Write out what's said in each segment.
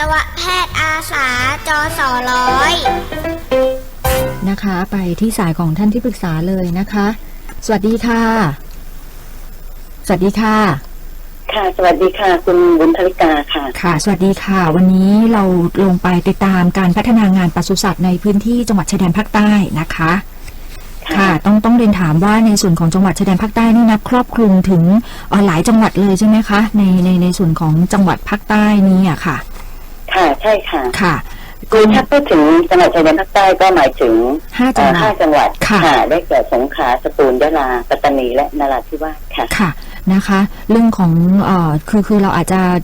ตวแพทย์อาสาจอสอร้อยนะคะ ไปที่สายของท่านที่ปรึกษาเลยนะคะ สวัสดีค่ะ สวัสดีค่ะ ค่ะ สวัสดีค่ะ คุณบุญธริกาค่ะ ค่ะ สวัสดีค่ะ วันนี้เราลงไปติดตามการพัฒนางานปศุสัตว์ในพื้นที่จังหวัดชายแดนภาคใต้นะคะ ค่ะ ต้องต้องเรียนถามว่าในส่วนของจังหวัดชายแดนภาคใต้นี่นับครอบคลุมถึงเอ่อหลายจังหวัดเลยใช่ไหมคะ ในในในส่วนของจังหวัดภาคใต้นี้อะค่ะ ค่ะใช่ค่ะค่ะคือถ้าพูดถึงจังหวัดชายแดนภาคใต้ก็หมายถึงห้าจัเอ่งอหวัห้าดจังหวัดค่ะได้แก่สงขลาสตูลยะลาปัตตานีและนราธิวาสค่ะค่ะนะคะ เรื่องของเอ่อคือคือเราอาจจะเอ่อ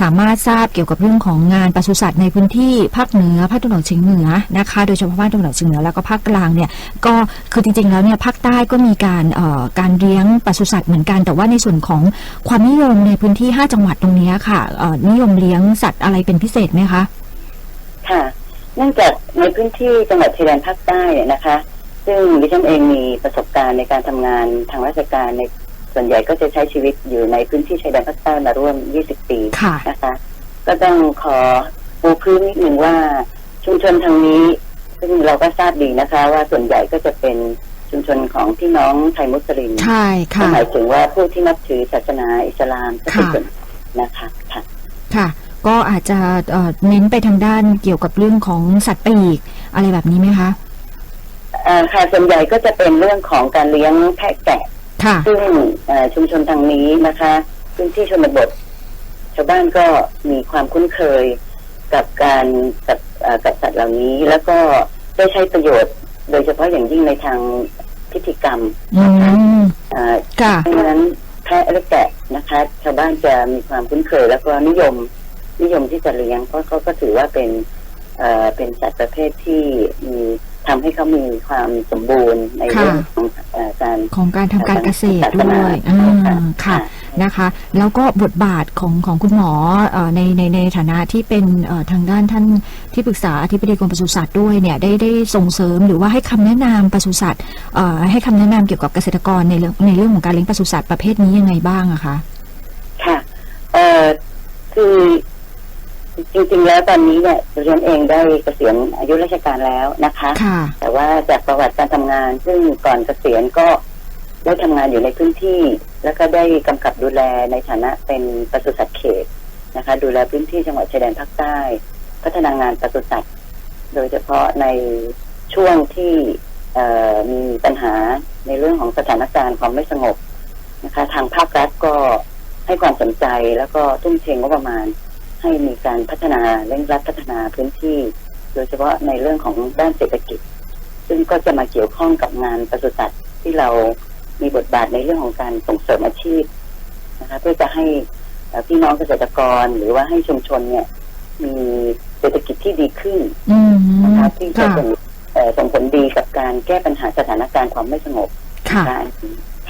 สามารถทราบเกี่ยวกับเรื่องของงานปศุสัตว์ในพื้นที่ภาคเหนือภาคตะวันออกเฉียงเหนือนะคะ โดยเฉพาะภาคตะวันออกเฉียงเหนือแล้วก็ภาคกลางเนี่ยก็คือจริงๆแล้วเนี่ยภาคใต้ก็มีการการเลี้ยงปศุสัตว์เหมือนกัน แต่ว่าในส่วนของความนิยมในพื้นที่ 5 จังหวัดตรงนี้ค่ะนิยมเลี้ยงสัตว์อะไรเป็นพิเศษไหมคะค่ะเนื่องจากในพื้นที่จังหวัดชายแดนภาคใต้เนี่ยนะคะ ซึ่งดิฉันเองมีประสบการณ์ในการทำงานทางราชการใน ส่วนใหญ่ก็จะใช้ชีวิตอยู่ในพื้นที่ชายแดนภาคใต้มาร่วม 20 ปีค่ะนะคะ ก็ต้องขอปูพื้นนิดหนึ่งว่าชุมชนทางนี้ซึ่งเราก็ทราบดีนะคะ ว่าส่วนใหญ่ก็จะเป็นชุมชนของพี่น้องไทยมุสลิมใช่ก็ค่ะหมายถึงว่าผู้ที่นับถือศาสนาอิสลามก็เป็นค่ะส่วนนะคะค่ะค่ะ ก็อาจจะเอ่อเน้นไปทางด้านเกี่ยวกับเรื่องของสัตว์ปีกอะไรแบบนี้ไหมคะเอ่อค่ะส่วนใหญ่ก็จะเป็นเรื่องของการเลี้ยงแพะแกะค่ะ ซึ่งเอ่อชุมชนทางนี้นะคะพื้นที่ชนบท ชาวบ้านก็มีความคุ้นเคยกับการกับเอ่อกับสัตว์เหล่านี้ แล้วก็ได้ใช้ประโยชน์ โดยเฉพาะอย่างยิ่งในทางพิธีกรรมอืมเอ่อค่ะดังนั้นแพะและแกะนะคะ ชาวบ้านจะมีความคุ้นเคย แล้วก็นิยมนิยมที่จะเลี้ยงเพราะเขาก็ถือว่าเป็นเอ่อเป็นสัตว์ประเภทที่มี ทำให้เขามีความสมบูรณ์ในเรื่องของเอ่อการของการทำการเกษตรศาสด้นาวยอ่าค่ะค่ะนะคะ แล้วก็บทบาทของของคุณหมอเอ่อในในในฐานะที่เป็นเอ่อทางด้านท่านที่ปรึกษาอธิบดีกรมปศุสัตว์ด้วยเนี่ยได้ได้ส่งเสริมหรือว่าให้คำแนะนำปศุสัตว์เอ่อให้คำแนะนำเกี่ยวกับเกษตรกรในเรื่องในเรื่องของการเลี้ยงปศุสัตว์ประเภทนี้ยังไงบ้างอะคะค่ะเอ่อคือ จริงๆแล้วตอนนี้เนี่ยดิฉันเองได้เกษียณอายุราชการแล้วนะคะ ค่ะ แต่ว่าจากประวัติการทำงาน ซึ่งก่อนเกษียณก็ได้ทำงานอยู่ในพื้นที่ แล้วก็ได้กำกับดูแลในฐานะเป็นปศุสัตว์เขตนะคะ ดูแลพื้นที่จังหวัดชายแดนภาคใต้ พัฒนางานปศุสัตว์โดยเฉพาะในช่วงที่เอ่อมีปัญหาในเรื่องของสถานการณ์ความไม่สงบนะคะ ทางภาครัฐก็ให้ความสนใจแล้วก็ทุ่มเทงบประมาณ ให้มีการพัฒนาเร่งรัดพัฒนาพื้นที่ โดยเฉพาะในเรื่องของด้านเศรษฐกิจ ซึ่งก็จะมาเกี่ยวข้องกับงานปศุสัตว์ที่เรามีบทบาทในเรื่องของการส่งเสริมอาชีพนะคะเพื่อจะให้เอ่อพี่น้องเกษตรกรหรือว่าให้ชุมชนเนี่ย มีเศรษฐกิจที่ดีขึ้นอืมนะคะที่จะค่ะส่งเอ่อส่งผลดีกับการแก้ปัญหาสถานการณ์ความไม่สงบค่ะนะคะ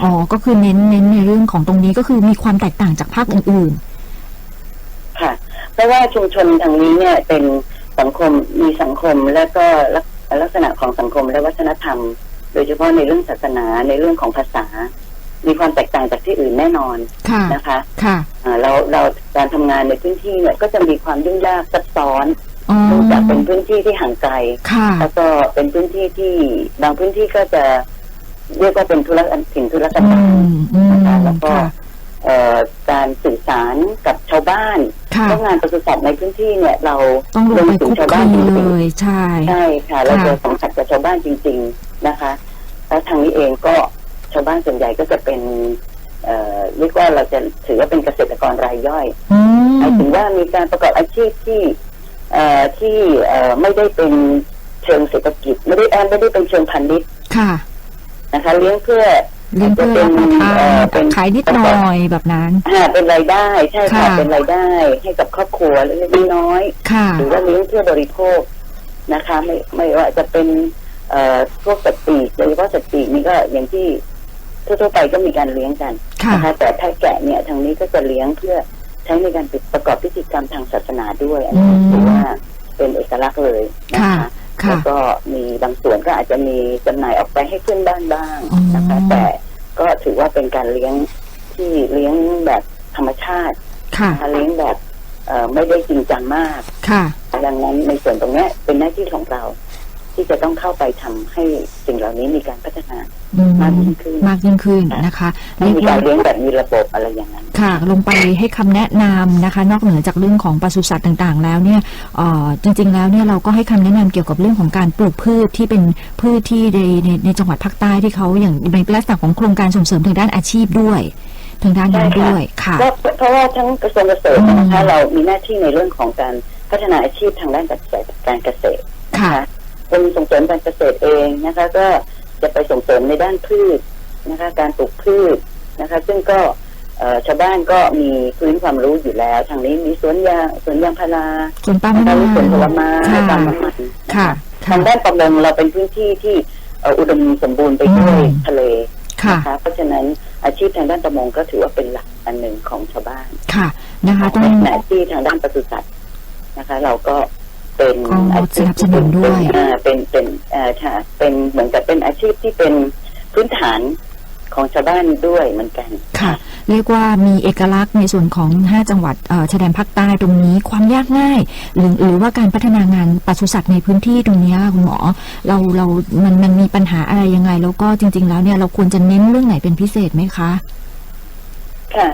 อ๋อก็คือเน้นเน้นในเรื่องของตรงนี้ก็คือมีความแตกต่างจากภาคอื่นค่ะเพ ราะว่าชุมชนทางนี้เนี่ยเป็นสังคมมีสังคมและก็ลักลักษณะของสังคมและวัฒนธรรม โดยเฉพาะในเรื่องศาสนาในเรื่องของภาษา มีความแตกต่างจากที่อื่นแน่นอนๆค่ะนะคะค่ะอ่าเราเราการทำงานในพื้นที่เนี่ยก็จะมีความยุ่งยากซับซ้อนอ๋อเนื่องจากเป็นพื้นที่ที่ห่างไกลค่ะแล้วก็เป็นพื้นที่ที่บางพื้นที่ก็จะเรียกว่าเป็นธุรกันถิ่นธุรกันอืดารมอืมนะคะแล้วก็ค่ะเอ่อการสื่อสารกับชาวบ้านค่ะ เพราะงานปศุสัตว์ในพื้นที่เนี่ยเราต้องลงไปถึคุกชาวคบ้านลีจเลริงยใช่ๆใช่ค่ะเราค่ะจะสัมผัสกับชาวบ้านจริง ๆนะคะ แล้วทางนี้เองก็ชาวบ้านส่วนใหญ่ก็จะเป็นเอ่อเรียกว่าเราจะถือว่าเป็นเกษตรกรรายย่อยอืหมายมถึงว่ามีการประกอบอาชีพที่เอ่อที่เอ่อไม่ได้เป็นเชิงเศรษฐกิจ ไม่ได้แอนไม่ได้เป็นเชิงพาณิชย์ค่ะนะคะ เลี้ยงเพื่อ เลี้ยงเพื่อรับประทาเอ่อนเป็นขายนิดหน่อยแบบนั้นอ่าเป็นรายได้ ใช่ค่ะค่ะเป็นรายได้ ให้กับครอบครัวเล็กๆน้อยค่ะๆหรือว่าเลี้ยงเพื่อบริโภคนะคะ ไม่ไม่ว่าจะเป็นเอ่อพวกสัตว์ปีกโดยเฉพาะสัตว์ปีกนี่ก็อย่างที่ทั่วๆไปก็มีการเลี้ยงกันค่ะนะคะแต่แพะแกะเนี่ยทางนี้ก็จะเลี้ยงเพื่อใช้ในการประกอบพิธีกรรมทางศาสนาด้วย อันนี้อืมถือว่าเป็นเอกลักษณ์เลยนะคะค่ะ แล้วก็มีบางส่วนก็อาจจะมีจำหน่ายออกไปให้เพื่อนบ้านบ้างนะคะอ๋อแต่ก็ถือว่าเป็นการเลี้ยงที่เลี้ยงแบบธรรมชาติค่ะนะคะเลี้ยงแบบเอ่อไม่ได้จริงจังมากค่ะดังนั้นในส่วนตรงเนี้ยเป็นหน้าที่ของเรา ที่จะต้องเข้าไปทำให้สิ่งเหล่านี้มีการพัฒนาอืมมากยิ่งขึ้นมากยิ่งขึ้นนะคะให้เรียกมีกาว่ารเลี้ยงแบบมีระบบอะไรอย่างนั้น ค่ะ ลงไปให้คำแนะนำนะคะ นอกเหนือจากเรื่องของปศุสัตว์ต่างๆ แล้วเนี่ยเอ่อจริง ๆ แล้วเนี่ยเราก็ให้คำแนะนำเกี่ยวกับเรื่องของการปลูกพืชที่เป็นพืชที่ในในในจังหวัดภาคใต้ที่เขาอย่างในลักษณะของโครงการส่งเสริมทางด้านอาชีพด้วยทางด้านนั้นใช่ค่ะด้วยค่ะก็เพราะว่าทั้งกระทรวงเกษตรอืมนะคะเรามีหน้าที่ในเรื่องของการพัฒนาอาชีพทางด้านการเกษตรการเกษตรค่ะ นะคะเป็นส่งเสริมการเกษตรเองนะคะ ก็จะไปส่งเสริมในด้านพืชนะคะ การปลูกพืชนะคะ ซึ่งก็เอ่อชาวบ้านก็มีพื้นความรู้อยู่แล้ว ทางนี้มีสวนยางสวนยางพาราส่วนป้านะมะคะนาวมีสวนผลไม้ค่ะปาล์มน้ำมันนค่ะทางด้านประมงเราเป็นพื้นที่ที่เอ่ออุดมสมบูรณ์ไปด้วยอืมทะเลค่ะนะคะเพราะฉะนั้นอาชีพทางด้านประมงก็ถือว่าเป็นหลักอันหนึ่งของชาวบ้านค่ะนะคะต้องในขณะที่ทางด้านปศุสัตว์นะคะ เราก็ เป็นก็อาชีพสนับสนุนด้วยเป็นอ่าเป็นเป็นเอ่อค่ะเป็นเหมือนกับเป็นอาชีพที่เป็นพื้นฐานของชาวบ้านด้วยเหมือนกันค่ะ เรียกว่ามีเอกลักษณ์ในส่วนของ 5 จังหวัดเอ่อชายแดนภาคใต้ตรงนี้ความยากง่าย หรือหรือว่าการพัฒนางานปศุสัตว์ในพื้นที่ตรงเนี้ยคุณหมอเราเรามันมันมีปัญหาอะไรยังไง แล้วก็จริง ๆ แล้วเนี่ยเราควรจะเน้นเรื่องไหนเป็นพิเศษไหมคะค่ะ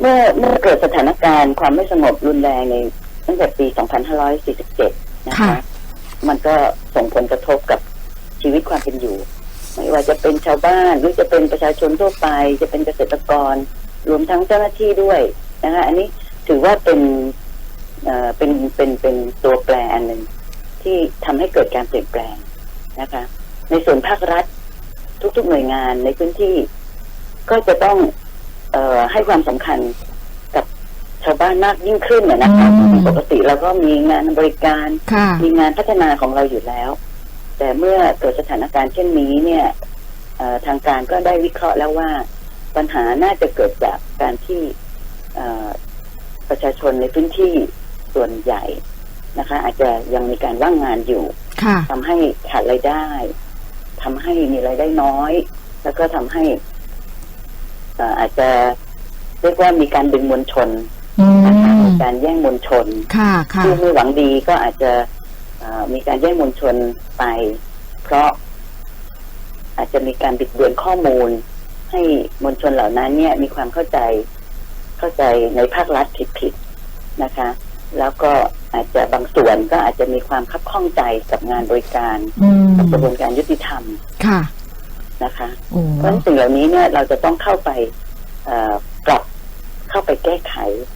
เมื่อเมื่อเกิดสถานการณ์ความไม่สงบรุนแรงในตั้งแต่ปี 2547 นะค่ะคะ มันก็ส่งผลกระทบกับชีวิตความเป็นอยู่ ไม่ว่าจะเป็นชาวบ้านหรือจะเป็นประชาชนทั่วไป จะเป็นเกษตรกร รวมทั้งเจ้าหน้าที่ด้วยนะคะ อันนี้ถือว่าเป็นเอ่อเป็นเป็นเป็นตัวแปรอันหนึ่งที่ทำให้เกิดการเปลี่ยนแปลงนะคะ ในส่วนภาครัฐทุกๆหน่วยงานในพื้นที่ ก็จะต้องเอ่อให้ความสำคัญกับ ชาวบ้านมากยิ่งขึ้นนะนะคะอืม ปกติเราก็มีงานบริการ ค่ะ มีงานพัฒนาของเราอยู่แล้ว แต่เมื่อเกิดสถานการณ์เช่นนี้เนี่ยเอ่อทางการก็ได้วิเคราะห์แล้วว่า ปัญหาน่าจะเกิดจากการที่เอ่อประชาชนในพื้นที่ส่วนใหญ่นะคะ อาจจะยังมีการว่างงานอยู่ค่ะ ทำให้ขาดรายได้ทำให้มีรายได้น้อย แล้วก็ทำให้เอ่ออาจจะเรียกว่ามีการดึงมวลชนอื นะคะมมีการแย่งมวลชนค่ะค่ะผู้ไม่หวังดีก็อาจจะเอ่อมีการแย่งมวลชนไป เพราะอาจจะมีการบิดเบือนข้อมูล ให้มวลชนเหล่านั้นเนี่ยมีความเข้าใจเข้าใจในภาครัฐผิดๆนะคะ แล้วก็อาจจะบางส่วนก็อาจจะมีความคับข้องใจกับงานบริการอืมกับกระบวนการยุติธรรมค่ะนะคะโอ้เพราะฉะนั้นสิ่งเหล่านี้เนี่ยเราจะต้องเข้าไปเอ่อปรับเข้า ไปแก้ไข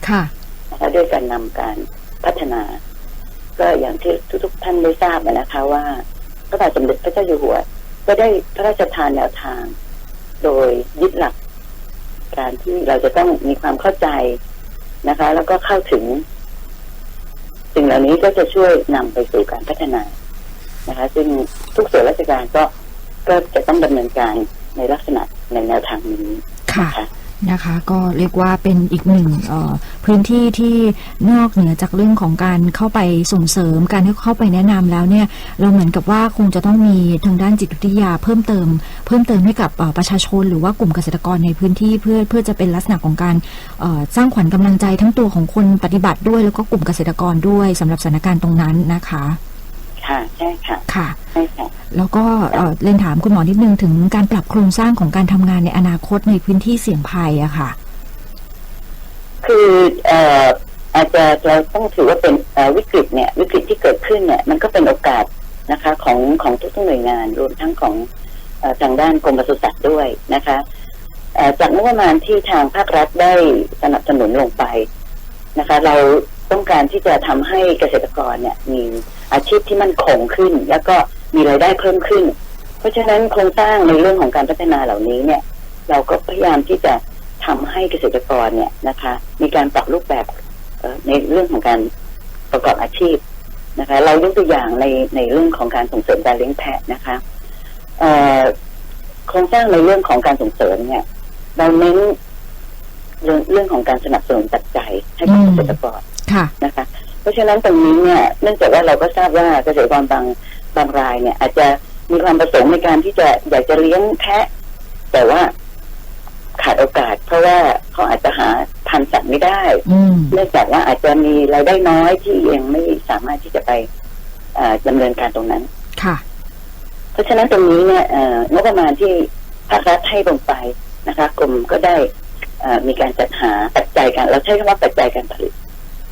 ค่ะนะคะด้วยการนำการพัฒนา ก็อย่างที่ทุกๆท่านได้ทราบนะคะว่า พระบาทสมเด็จพระเจ้าอยู่หัว ก็ได้พระราชทานแนวทาง โดยยึดหลัก การที่เราจะต้องมีความเข้าใจนะคะ แล้วก็เข้าถึง สิ่งเหล่านี้ก็จะช่วยนำไปสู่การพัฒนานะคะ ซึ่งทุกส่วนราชการก็ก็จะต้องดำเนินการในลักษณะในแนวทางนี้ค่ะ นะคะ ก็เรียกว่าเป็นอีกหนึ่งพื้นที่ที่นอกเหนือจากเรื่องของการเข้าไปส่งเสริมการเข้าไปแนะนำแล้วเนี่ยเราเหมือนกับว่าคงจะต้องมีทางด้านจิตวิทยาเพิ่มเติม เพิ่มเติมให้กับประชาชน หรือว่ากลุ่มเกษตรกรในพื้นที่เพื่อเพื่อจะเป็นลักษณะของการสร้างขวัญกำลังใจทั้งตัวของคนปฏิบัติด้วย แล้วก็กลุ่มเกษตรกรด้วยสำหรับสถานการณ์ตรงนั้นนะคะ ค่ะใช่ค่ะค่ะ ใช่ค่ะ แล้วก็เอ่อเรียนถามคุณหมอนิดนึงถึงการปรับโครงสร้างของการทำงานในอนาคตในพื้นที่เสี่ยงภัยอะค่ะ คือเอ่ออาจจะเราต้องถือว่าเป็นเอ่อวิกฤตเนี่ย วิกฤตที่เกิดขึ้นเนี่ย มันก็เป็นโอกาสนะคะ ของของทุกๆหน่วยงานรวมทั้งของเออทางด้านกรมปศุสัตว์ด้วยนะคะเอ่อจากงบประมาณที่ทางภาครัฐได้สนับสนุนลงไปนะคะ เราต้องการที่จะทำให้เกษตรกรเนี่ยมี อาชีพที่มั่นคงขึ้น แล้วก็มีรายได้เพิ่มขึ้น เพราะฉะนั้นโครงสร้างในเรื่องของการพัฒนาเหล่านี้เนี่ย เราก็พยายามที่จะทำให้เกษตรกรเนี่ยนะคะ มีการปรับรูปแบบเอ่อในเรื่องของการประกอบอาชีพนะคะ เรายกตัวอย่างในในเรื่องของการส่งเสริมการเลี้ยงแพะนะคะเอ่อโครงสร้างในเรื่องของการส่งเสริมเนี่ย เราเน้นเรื่องเรื่องของการสนับสนุนปัจจัยให้กับอืมเกษตรกรค่ะนะคะ เพราะฉะนั้นตรงนี้เนี่ยเนื่องจากว่าเราก็ทราบว่าเกษตรกรบางบางรายเนี่ย อาจจะมีความประสงค์ในการที่จะอยากจะเลี้ยงแพะ แต่ว่าขาดโอกาส เพราะว่าเขาอาจจะหาพันธุ์สัตว์ไม่ได้อืมเนื่องจากว่าอาจจะมีรายได้น้อยที่ยังไม่สามารถที่จะไปเอ่อดำเนินการตรงนั้น ค่ะ เพราะฉะนั้นตรงนี้เนี่ยเอ่องบประมาณที่ภาครัฐให้ลงไปนะคะกรมก็ได้เอ่อมีการจัดหาปัจจัยการเราใช้คำว่าปัจจัยการผลิต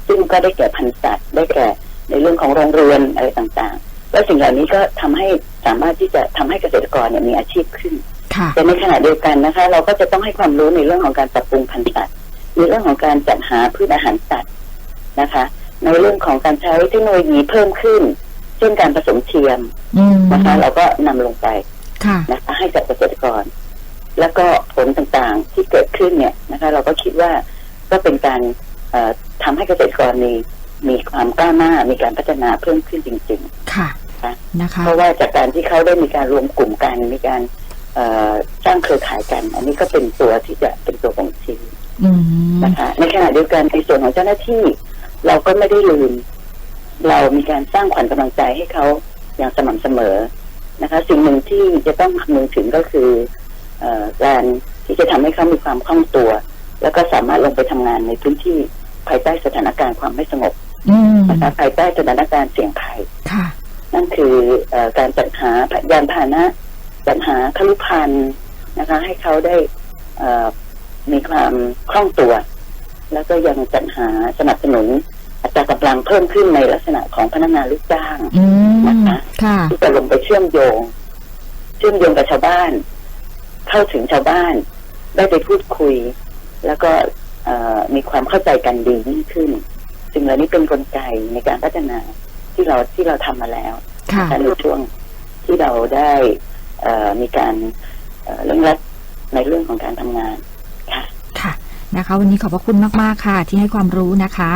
ซึ่งก็ได้แก่พันธุ์สัตว์ได้แก่ในเรื่องของโรงเรือนอะไรต่างๆ แล้วสิ่งเหล่านี้ก็ทำให้สามารถที่จะทำให้เกษตรกรเนี่ยมีอาชีพขึ้นค่ะแต่ในขณะเดียวกันนะคะ เราก็จะต้องให้ความรู้ในเรื่องของการปรับปรุงพันธุ์สัตว์ในเรื่องของการจัดหาพืชอาหารสัตว์นะคะ ในเรื่องของการใช้เทคโนโลยีเพิ่มขึ้น เช่นการผสมเทียมอืมนะคะเราก็นำลงไปค่ะนะคะให้กับเกษตรกร แล้วก็ผลต่างๆที่เกิดขึ้นเนี่ยนะคะ เราก็คิดว่าก็เป็นการเอ่อ ทำให้เกษตรกรมีมีความก้าวหน้ามีการพัฒนาเพิ่มขึ้นจริงค่ะค่ะนะคะๆเพราะว่าจากการที่เขาได้มีการรวมกลุ่มกันมีการเอ่อสร้างเครือข่ายกัน อันนี้ก็เป็นตัวที่จะเป็นตัวของทีมอืมนะคะในขณะเดียวกันในส่วนของเจ้าหน้าที่ เราก็ไม่ได้ลืม เรามีการสร้างขวัญกำลังใจให้เขาอย่างสม่ำเสมอนะคะ สิ่งหนึ่งที่จะต้องคำนึงถึงก็คือเอ่อการที่จะทำให้เขามีความคล่องตัว แล้วก็สามารถลงไปทำงานในพื้นที่ ภายใต้สถานการณ์ความไม่สงบอืมนะคะภายใต้สถานการณ์เสี่ยงภัยค่ะนั่นคือเออการจัดหายานพาหนะจัดหาคลุพันธ์นะคะ ให้เขาได้เอ่อมีความคล่องตัว แล้วก็ยังจัดหาสนับสนุนอัตรากำลังเพิ่มขึ้นในลักษณะของพนักงานลูกจ้างอืมนะคะค่ะที่จะลงไปเชื่อมโยง เชื่อมโยงกับชาวบ้าน เข้าถึงชาวบ้าน ได้ไปพูดคุย แล้วก็เอ่อ มีความเข้าใจกันดียิ่งขึ้นสิ่งเหล่านี้เป็นกลไกในการพัฒนาที่เราที่เราทำมาแล้วค่ะในช่วงที่เราได้เอ่อมีการเอ่อเร่งรัดในเรื่องของการทำงานค่ะ ค่ะนะคะ วันนี้ขอบพระคุณมาก ๆ ค่ะ ที่ให้ความรู้นะคะ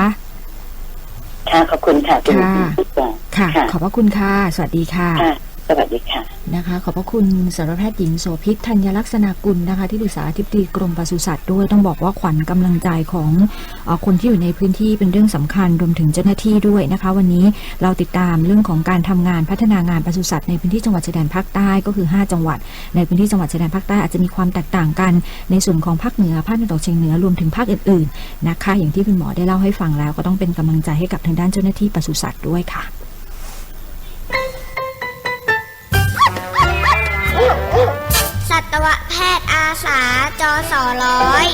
ค่ะ ขอบคุณค่ะคุณค่ะผู้ฟังค่ะค่ะ ขอบพระคุณค่ะ สวัสดีค่ะค่ะ สวัสดีค่ะนะคะ ขอบพระคุณสารแพทย์หญิงโสภิตธัญลักษณากุลนะคะ ที่ปรึกษาอธิบดีกรมปศุสัตว์ด้วยต้องบอกว่าขวัญกำลังใจของอคนที่อยู่ในพื้นที่เป็นเรื่องสำคัญรวมถึงเจ้าหน้าที่ด้วยนะคะ วันนี้เราติดตามเรื่องของการทำงานพัฒนางานปศุสัตว์ในพื้นที่จังหวัดชายแดนภาคใต้ก็คือ 5 จังหวัด ในพื้นที่จังหวัดชายแดนภาคใต้อาจจะมีความแตกต่างกัน ในส่วนของภาคเหนือภาคตะวันออกเฉียงเหนือรวมถึงภาคอื่นๆนะคะ อย่างที่คุณหมอได้เล่าให้ฟังแล้วก็ต้องเป็นกำลังใจให้กับทางด้านเจ้าหน้าที่ปศุสัตว์ด้วยค่ะ ตวแพทย์อาสาจอสอร้อย